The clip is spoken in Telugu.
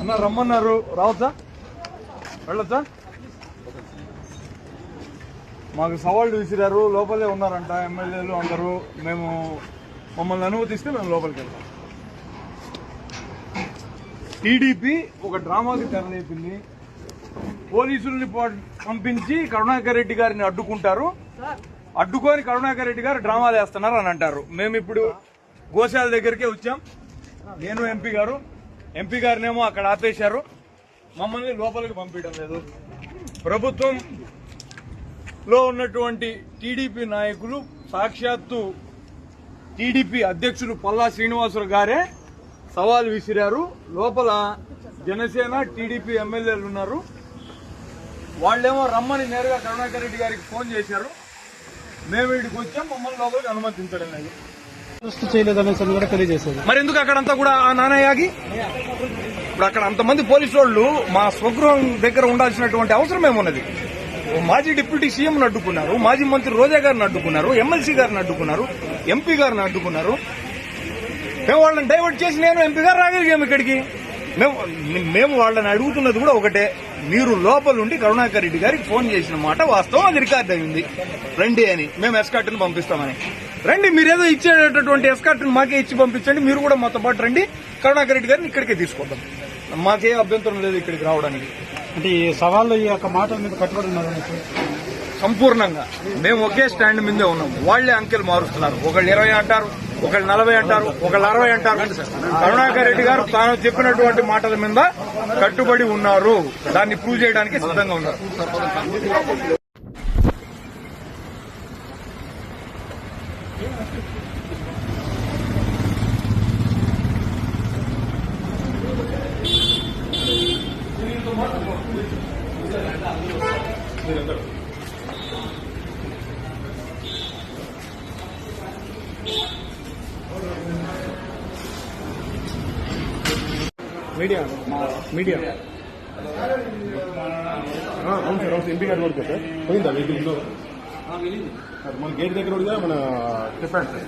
అన్న రమ్మన్నారు. రావచ్చా? వెళ్ళొచ్చా? మాకు సవాళ్ళు విసిరారు. లోపలే ఉన్నారంట ఎమ్మెల్యేలు అందరూ. మేము మమ్మల్ని అనుమతిస్తే మేము లోపలికి వెళ్తాం. టీడీపీ ఒక డ్రామాకి తెరలేపింది. పోలీసుల్ని పంపించి కరుణాకర్ రెడ్డి గారిని అడ్డుకుంటారు. అడ్డుకొని కరుణాకర్ రెడ్డి గారు డ్రామాలు వేస్తున్నారు అని అంటారు. మేము ఇప్పుడు గోశాల దగ్గరికే వచ్చాం. నేను ఎంపీ గారు. ఎంపీ గారినేమో అక్కడ ఆపేశారు. మమ్మల్ని లోపలికి పంపించడం లేదు. ప్రభుత్వం లో ఉన్నటువంటి టీడీపీ నాయకులు సాక్షాత్తు టీడీపీ అధ్యక్షులు పల్లా శ్రీనివాసరావు గారే సవాల్ విసిరారు. లోపల జనసేన టీడీపీ ఎమ్మెల్యేలు ఉన్నారు. వాళ్ళేమో రమ్మని నేరుగా కరుణాకర్ రెడ్డి గారికి ఫోన్ చేశారు. మేము వీడికి వచ్చాం మమ్మల్ని లోపలికి అనుమతించడం లేదు. అరెస్ట్ కూడా మరి ఎందుకు అక్కడంతా కూడా ఆ నానయాగి ఇప్పుడు అక్కడ అంతమంది పోలీసు వాళ్ళు మా స్వగృహం దగ్గర ఉండాల్సినటువంటి అవసరం ఏమున్నది? ఓ మాజీ డిప్యూటీ సీఎం అడ్డుకున్నారు మాజీ మంత్రి రోజా గారిని అడ్డుకున్నారు ఎమ్మెల్సీ గారిని అడ్డుకున్నారు ఎంపీ గారిని అడ్డుకున్నారు. మేము వాళ్ళని డైవర్ట్ చేసి నేను ఎంపీ గారు రాగలిగాము ఇక్కడికి. మేము మేము వాళ్ళని అడుగుతున్నది కూడా ఒకటే. మీరు లోపల ఉండి కరుణాకర్ రెడ్డి గారికి ఫోన్ చేసిన మాట వాస్తవం అది రికార్డ్ అయింది. రండి అని మేము ఎస్కార్ట్ని పంపిస్తామని. రండి మీరేదో ఇచ్చేటటువంటి ఎస్కార్ట్ని మాకే ఇచ్చి పంపించండి మీరు కూడా మాతో పాటు రండి కరుణాకర్ రెడ్డి గారిని ఇక్కడికే తీసుకొద్దాం. మాకే అభ్యంతరం లేదు ఇక్కడికి రావడానికి. అంటే ఈ సవాళ్ళు ఈ యొక్క మాటల మీద కట్టుబడి ఉన్నారు సంపూర్ణంగా. మేము ఒకే స్టాండ్ మీదే ఉన్నాం. వాళ్ళే అంకెలు మారుస్తున్నారు. ఒకళ్ళు ఇరవై అంటారు ఒకళ్ళు నలభై అంటారు ఒకళ్ళు అరవై అంటారు. కరుణాకర్ రెడ్డి గారు తాను చెప్పినటువంటి మాటల మీద కట్టుబడి ఉన్నారు. దాన్ని ప్రూవ్ చేయడానికి సిద్ధంగా ఉన్నారు. మీడియా? మీడియా. అవును సార్ అవును ఎంపీ గారు వరకు సార్. పోయిందా వెహికల్లో మన గేట్ దగ్గర కూడా మన చెప్పండి సార్.